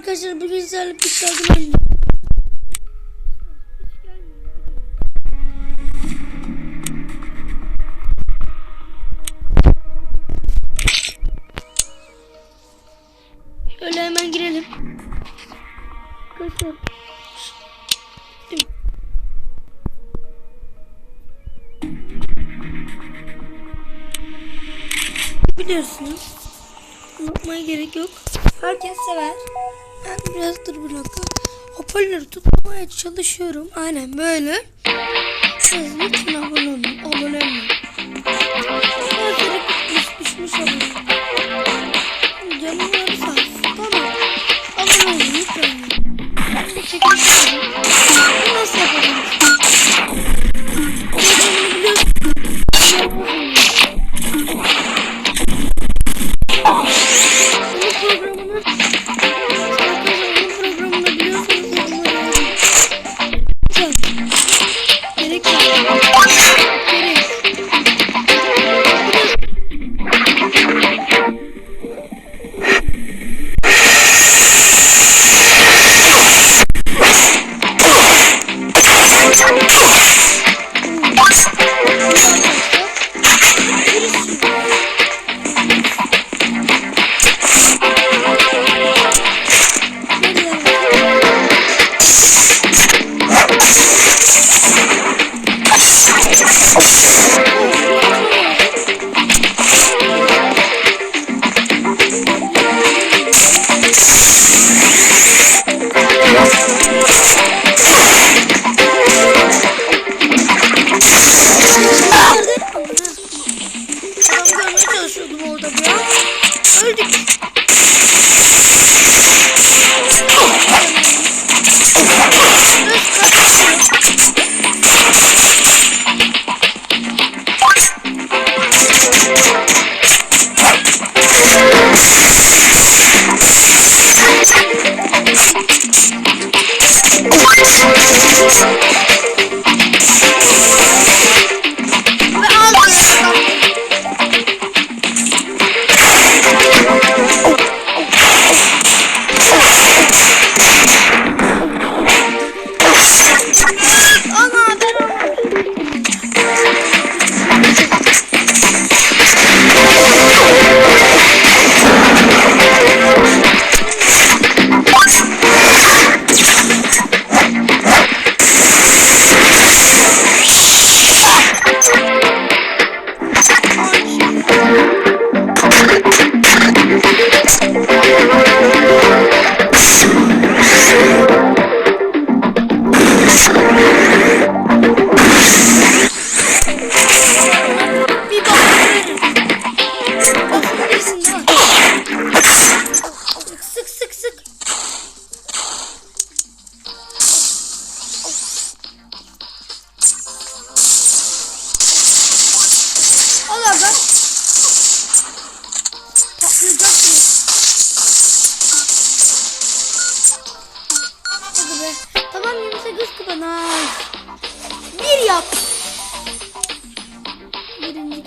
arkadaşlar bugün sizlerle Pixel'den oynayacağım. Şöyle hemen girelim. Arkadaşlar. Biliyorsunuz. Unutmaya gerek yok. Herkes sever. Ben biraz dur bir dakika. Hoparlörü tutmaya çalışıyorum. Aynen böyle. Siz lütfen abone olun. Abone olun. Bitmiş düşmüş. Canımları sağ olsun. Tamam. Abone olun lütfen. Ben de. 都 是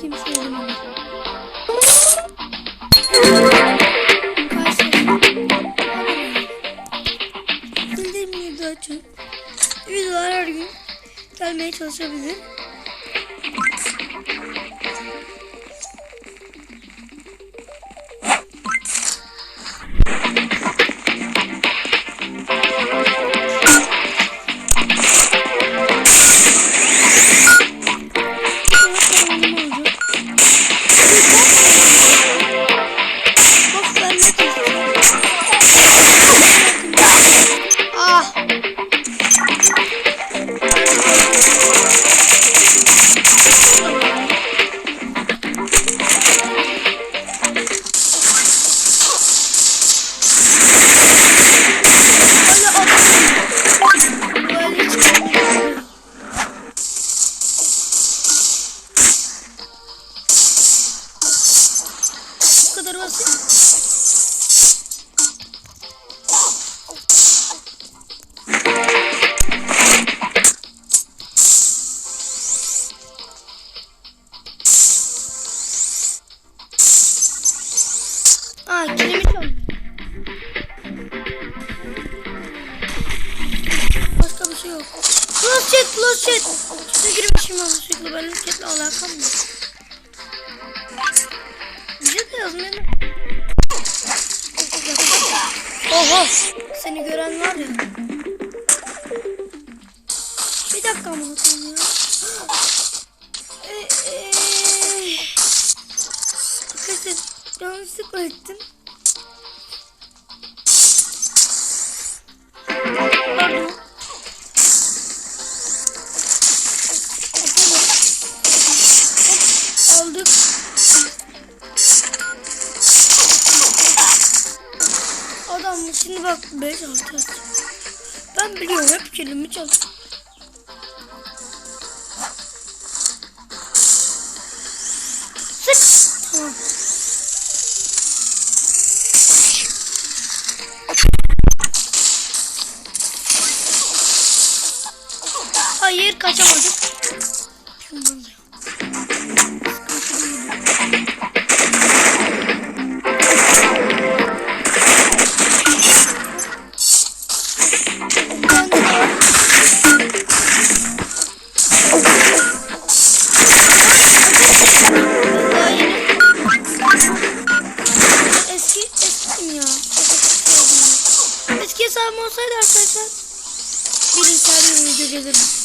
kimse yenemedi. Bildirim video açın. Videolar her gün gelmeye çalışabilir. Şey yok. Close chat, close chat. İşte girmişim bu şekilde. Benim chatle alakam yok. Bir şey de yazmıyor. Oho. Seni gören var ya. Bir dakika mı bakayım ya. Ee, ee. Arkadaşlar yanlışlıkla ettim. Aldık. Adam? Şimdi bak 5 6 Ben biliyorum hep kelime çal. Sık. Tamam. Hayır kaçamadık. Hesabım olsaydı arkadaşlar birinci bir video gelirdi.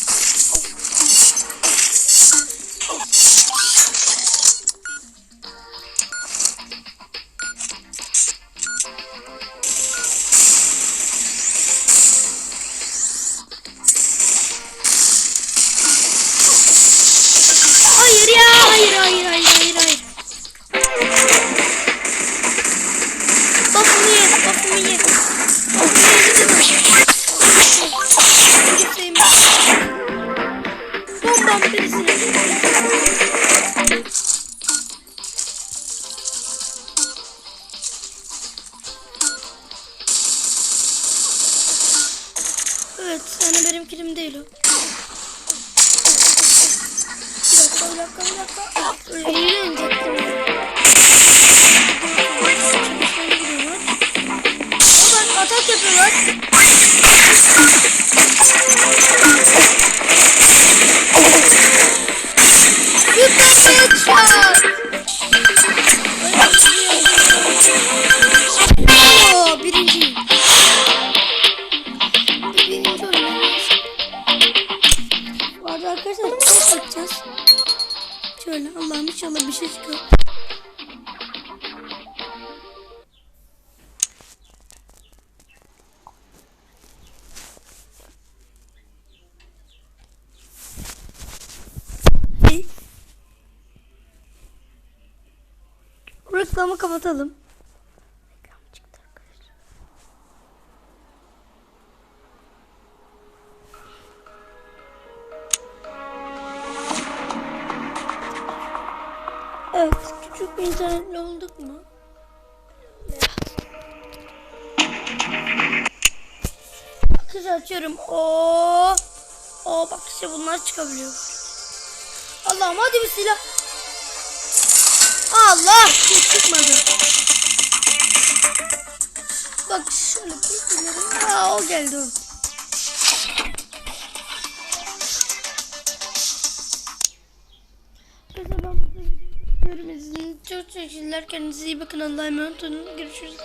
Yani benim kilim değil o. Bir dakika, bir dakika, bir dakika. Öyle atak yapıyorlar. Şöyle Allah'ım inşallah bir şey çıkar. Reklamı kapatalım. İnternetle olduk mu? Kız açıyorum. Oo. Oo bak işte bunlar çıkabiliyor. Allah'ım hadi bir silah. Allah hiç çıkmadı. Bak şöyle bir. Aa o geldi o. teşekkürler. Kendinize iyi bakın. Allah'a emanet olun. Görüşürüz.